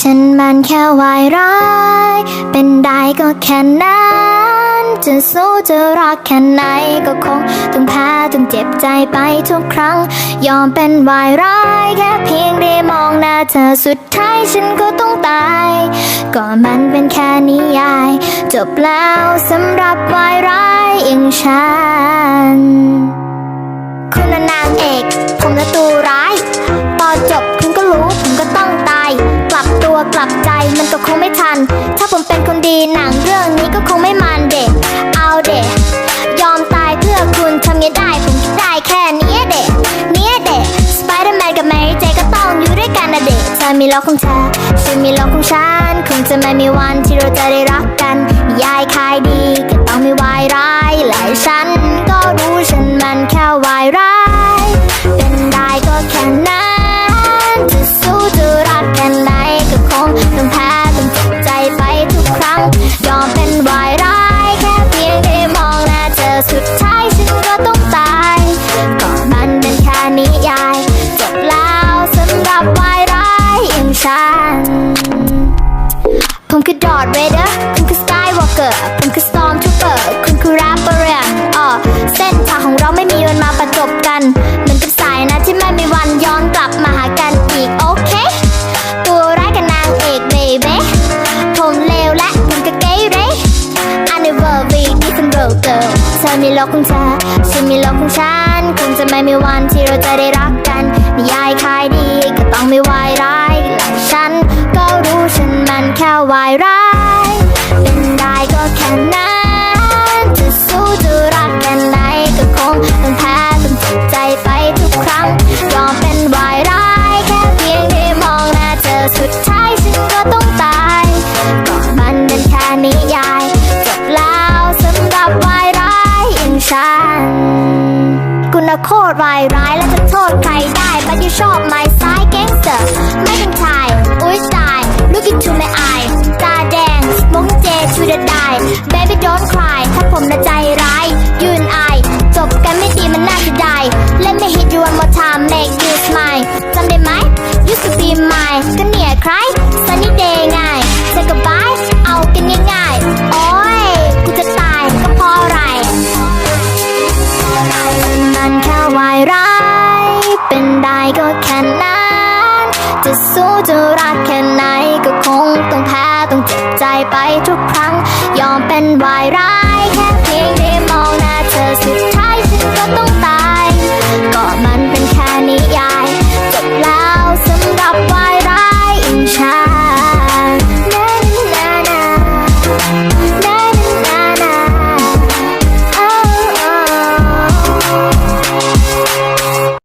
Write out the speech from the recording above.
ฉันมันแค่วายร้าย เป็นได้ก็แค่นั้น จะสู้จะรักแค่ไหนก็คงต้องแพ้ต้องเจ็บใจไปทุกครั้ง ยอมเป็นวายร้ายแค่เพียงได้มองหน้าเธอสุดท้ายฉันก็ต้องตาย ก็มันเป็นแค่นิยาย จบแล้วสำหรับวายร้ายอย่างฉัน ดีหนังเรื่องนี้ก็คงไม่มันเด็กเอาเด็กยอมตายเพื่อคุณทำไงได้ผมคิดได้แค่นี้เด็กเนี้ยเด็กสไปเดอร์แมนกับแมรี่เจก็ต้องอยู่ด้วยกันนะเด็กเธอมีโลกของเธอฉันมีโลกของฉันคงจะไม่มีวันที่เราจะได้รักกันยายขายดีก็ต้องมีวายร้ายและฉันก็รู้ ผมคือดอ r เ v เดอร์คุณคือสกายวอล์กเกอร์ผมคือสตอมทูเปอร์คุณคือแรปเปอร์อ่อเส้นทางของเราไม่มีวันมาประจบกัน เหมือนกับสายนะที่ไม่มีวันย้อนกลับมาหากันอีกโอเค ตัวร้ายกับนางเอกเบเบ้ผมเลวและคุณก็เกเร I never be different girl girl เธอมีโลกของเธอฉันมีโลกของฉันคงจะไม่มีวันที่เราจะได้รักายร้ายเป็นได้ก็แค่นั้นจะสู้จะรักกันไหนก็คงต้องแพ้ต้องเจ็บใจไปทุกครั้งยอมเป็นวายร้ายแค่เพียงได้มองหน้าเธอสุดท้ายฉันก็ต้องตายก็มันเป็นแค่นิยายจบแล้วสำหรับวายร้ายอย่างฉันคุณโคตรวายร้ายแล้วจะ to be mine ก็เนี่ยใคร sunny day ไง say goodbye เอากันง่ายๆโอ้ยกูจะตายก็เพราะอะไรมันแค่วายร้ายเป็นได้ก็แค่นั้นจะสู้จะรักแค่ไหนก็คงต้องแพ้ต้องเจ็บใจไปทุกครั้ง ยอมเป็นวายร้าย